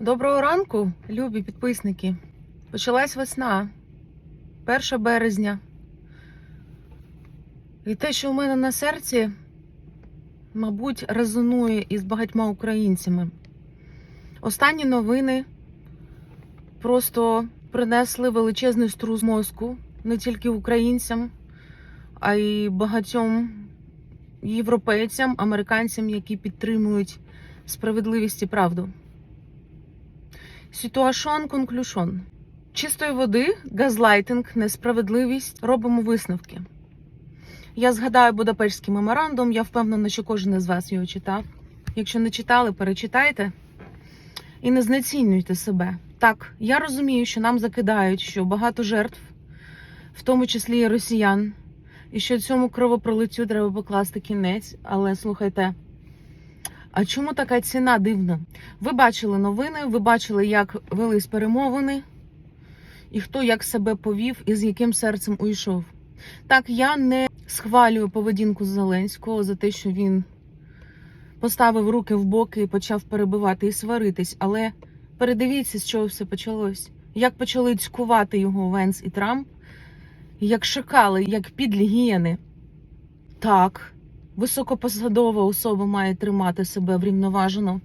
Доброго ранку, любі підписники. Почалась весна, 1 березня. І те, що у мене на серці, мабуть, резонує із багатьма українцями. Останні новини просто принесли величезний струс мозку не тільки українцям, а й багатьом європейцям, американцям, які підтримують справедливість і правду. Ситуашон конклюшон. Чистої води, газлайтинг, несправедливість. Робимо висновки. Я згадаю Будапештський меморандум. Я впевнена, що кожен із вас його читав. Якщо не читали, перечитайте і не знецінюйте себе. Так, я розумію, що нам закидають, що багато жертв, в тому числі і росіян, і що цьому кровопролиттю треба покласти кінець. Але слухайте. А чому така ціна дивна? Ви бачили новини, ви бачили, як велись перемовини, і хто як себе повів і з яким серцем уйшов. Так, я не схвалюю поведінку Зеленського за те, що він поставив руки в боки і почав перебивати і сваритись, але передивіться, з чого все почалось. Як почали цькувати його Венс і Трамп, як шакали, як підлі гієни. Так. Високопосадова особа має тримати себе врівноважено,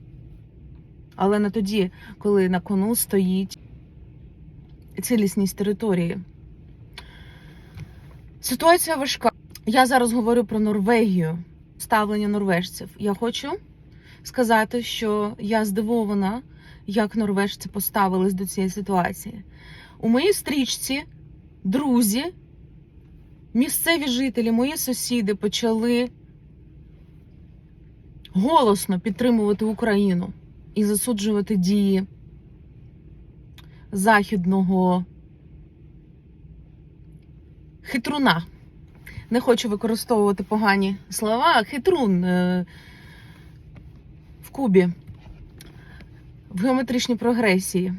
але не тоді, коли на кону стоїть цілісність території. Ситуація важка. Я зараз говорю про Норвегію, ставлення норвежців. Я хочу сказати, що я здивована, як норвежці поставились до цієї ситуації. У моїй стрічці друзі, місцеві жителі, мої сусіди почали голосно підтримувати Україну і засуджувати дії західного хитруна. Не хочу використовувати погані слова. Хитрун е, в Кубі в геометричній прогресії.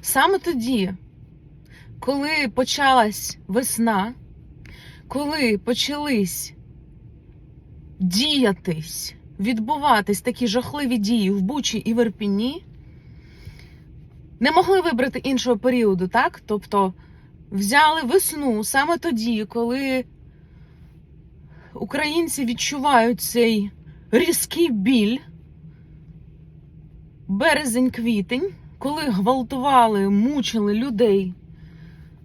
Саме тоді, коли почалась весна, коли почались діятись, відбуватись такі жахливі дії в Бучі і в Ірпіні, не могли вибрати іншого періоду, так? Тобто взяли весну саме тоді, коли українці відчувають цей різкий біль, березень-квітень, коли гвалтували, мучили людей,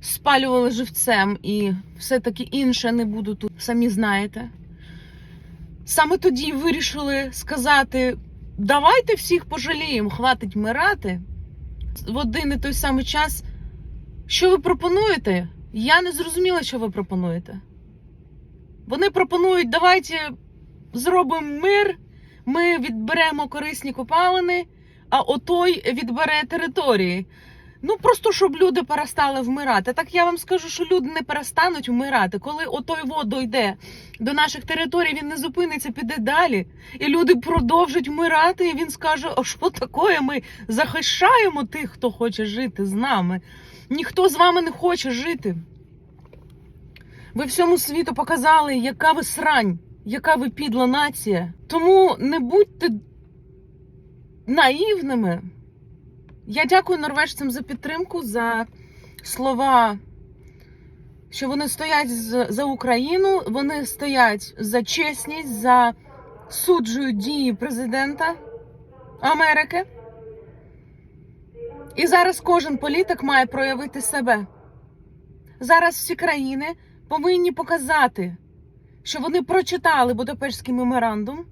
спалювали живцем і все таки інше не буду тут, самі знаєте. Саме тоді вирішили сказати: давайте всіх пожаліємо, хватить мирати. В один і той самий час. Що ви пропонуєте? Я не зрозуміла, що ви пропонуєте. Вони пропонують, давайте зробимо мир, ми відберемо корисні копалини, а отой відбере території. Ну просто щоб люди перестали вмирати. Так я вам скажу, що люди не перестануть вмирати. Коли отой воду йде до наших територій, він не зупиниться, піде далі. І люди продовжать вмирати. І він скаже: а що таке? Ми захищаємо тих, хто хоче жити з нами. Ніхто з вами не хоче жити. Ви всьому світу показали, яка ви срань, яка ви підла нація. Тому не будьте наївними. Я дякую норвежцям за підтримку, за слова, що вони стоять за Україну, вони стоять за чесність, за суджують дії президента Америки. І зараз кожен політик має проявити себе. Зараз всі країни повинні показати, що вони прочитали Будапештський меморандум,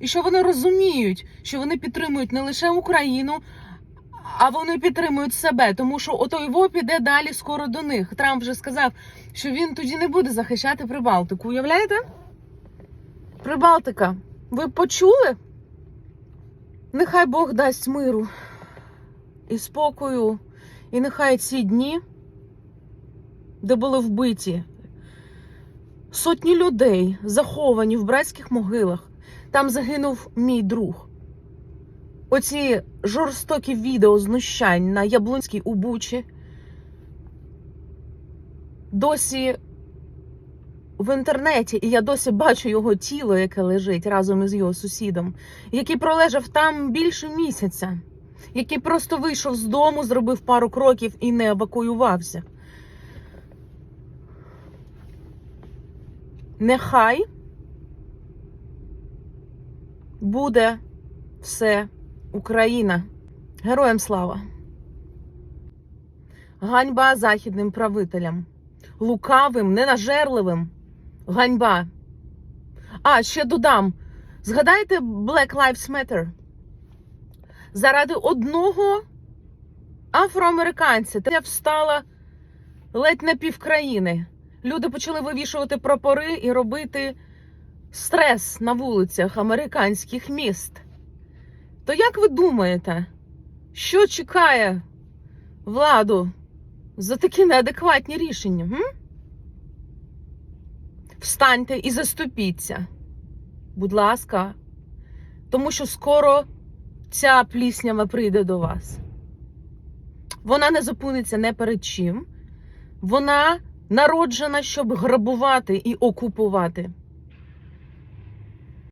і що вони розуміють, що вони підтримують не лише Україну, а вони підтримують себе, тому що отой ВО піде далі скоро до них. Трамп вже сказав, що він тоді не буде захищати Прибалтику. Уявляєте? Прибалтика. Ви почули? Нехай Бог дасть миру і спокою, і нехай ці дні, де були вбиті сотні людей, заховані в братських могилах, там загинув мій друг. Оці жорстокі відео знущань на Яблунській у Бучі досі в інтернеті, і я досі бачу його тіло, яке лежить разом із його сусідом, який пролежав там більше місяця, який просто вийшов з дому, зробив пару кроків і не евакуювався. Нехай буде все Україна. Героям слава! Ганьба західним правителям, лукавим, ненажерливим. Ганьба. А, ще додам. Згадайте Black Lives Matter. Заради одного афроамериканця я встала ледь на півкраїни. Люди почали вивішувати прапори і робити стрес на вулицях американських міст. То як ви думаєте, що чекає владу за такі неадекватні рішення? М? Встаньте і заступіться. Будь ласка, тому що скоро ця пліснява прийде до вас. Вона не зупиниться не перед чим. Вона народжена, щоб грабувати і окупувати.